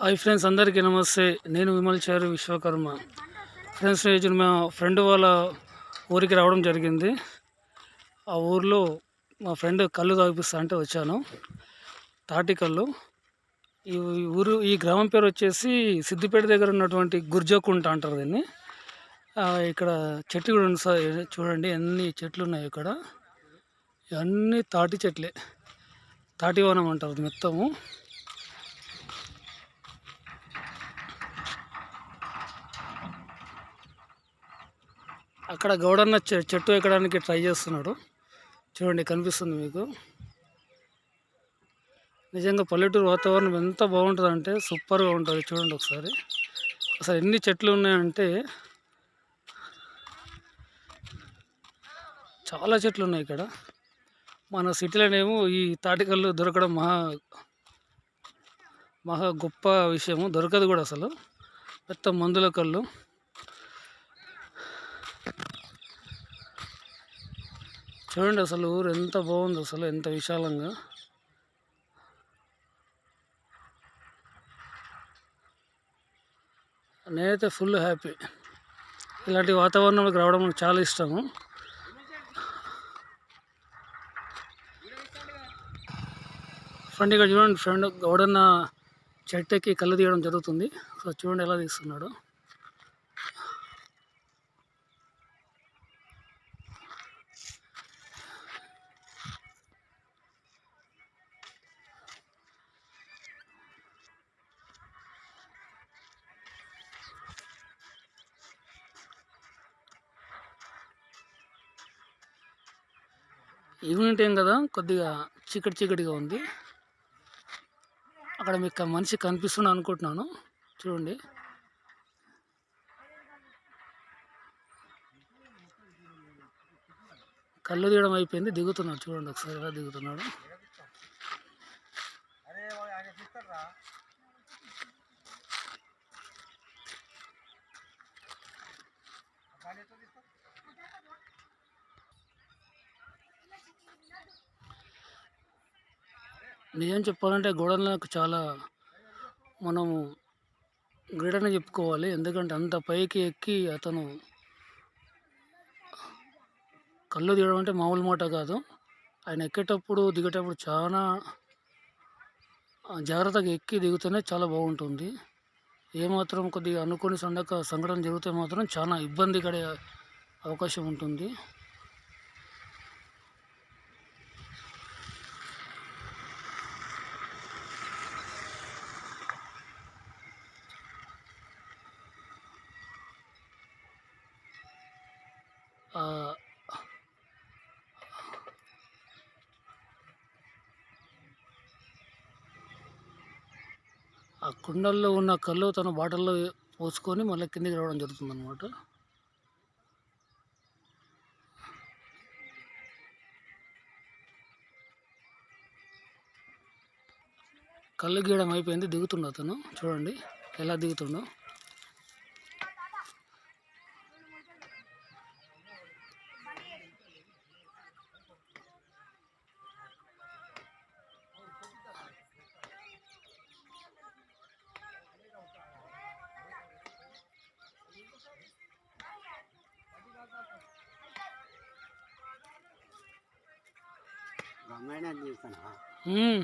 Hi friends అందరికీ నమస్తే. నేను విమల్ చారు విశ్వకర్మ. ఫ్రెండ్స్ రోజు మా ఫ్రెండ్ వాళ్ళ ఊరికి రావడం జరిగింది. ఆ ఊర్లో మా ఫ్రెండ్ కళ్ళు తాగిపిస్తా అంటే వచ్చాను. తాటి కళ్ళు. ఈ ఊరు ఈ గ్రామం పేరు వచ్చేసి సిద్దిపేట దగ్గర ఉన్నటువంటి గుర్జకుంట అంటారు దీన్ని. ఇక్కడ చెట్లు కూడా ఉంది సార్. చూడండి ఎన్ని చెట్లు ఉన్నాయి ఇక్కడ. ఇవన్నీ తాటి చెట్లే. తాటివనం అంటారు ఇది మొత్తము. అక్కడ గౌడన్న చెట్టు ఎక్కడానికి ట్రై చేస్తున్నాడు. చూడండి కనిపిస్తుంది మీకు. నిజంగా పల్లెటూరు వాతావరణం ఎంత బాగుంటుందంటే సూపర్గా ఉంటుంది చూడండి ఒకసారి. అసలు ఎన్ని చెట్లు ఉన్నాయంటే చాలా చెట్లు ఉన్నాయి ఇక్కడ. మన సిటీలోనేమో ఈ తాటికల్లు దొరకడం మహా మహా గొప్ప విషయము. దొరకదు కూడా అసలు. పెద్ద మందుల కళ్ళు చూడండి అసలు ఊరు ఎంత బాగుంది అసలు ఎంత విశాలంగా. నేనైతే ఫుల్ హ్యాపీ. ఇలాంటి వాతావరణంలోకి రావడం నాకు చాలా ఇష్టము. ఫ్రెండ్ ఇక్కడ చూడండి ఫ్రెండ్ గౌడన్న చెట్టెక్కి కళ్ళు తీయడం జరుగుతుంది. సో చూడండి ఎలా తీస్తున్నాడు. ఈవినింగ్ టైం కదా కొద్దిగా చీకటి చీకటిగా ఉంది. అక్కడ మీకు మనిషి కనిపిస్తున్నా అనుకుంటున్నాను. చూడండి. కళ్ళు తీయడం అయిపోయింది దిగుతున్నాడు. చూడండి ఒకసారి ఎలా దిగుతున్నాడు. నిజం చెప్పాలంటే గోడలకు చాలా మనము గ్రేట్ చెప్పుకోవాలి. ఎందుకంటే అంత పైకి ఎక్కి అతను కళ్ళు తీయడం అంటే మామూలు మాట కాదు. ఆయన ఎక్కేటప్పుడు దిగేటప్పుడు చాలా జాగ్రత్తగా ఎక్కి దిగుతూనే చాలా బాగుంటుంది. ఏమాత్రం కొద్దిగా అనుకోని సండక సంఘటన జరిగితే మాత్రం చాలా ఇబ్బంది పడే అవకాశం ఉంటుంది ఆ, ఆ కుండల్లో ఉన్న కళ్ళు తన బాటిల్లో పోసుకొని మళ్ళీ కిందికి రావడం జరుగుతుంది అనమాట కళ్ళు గీయడం అయిపోయింది దిగుతుండు అతను. చూడండి ఎలా దిగుతుండో. రామాయణం చేస్తానా మ్మ్.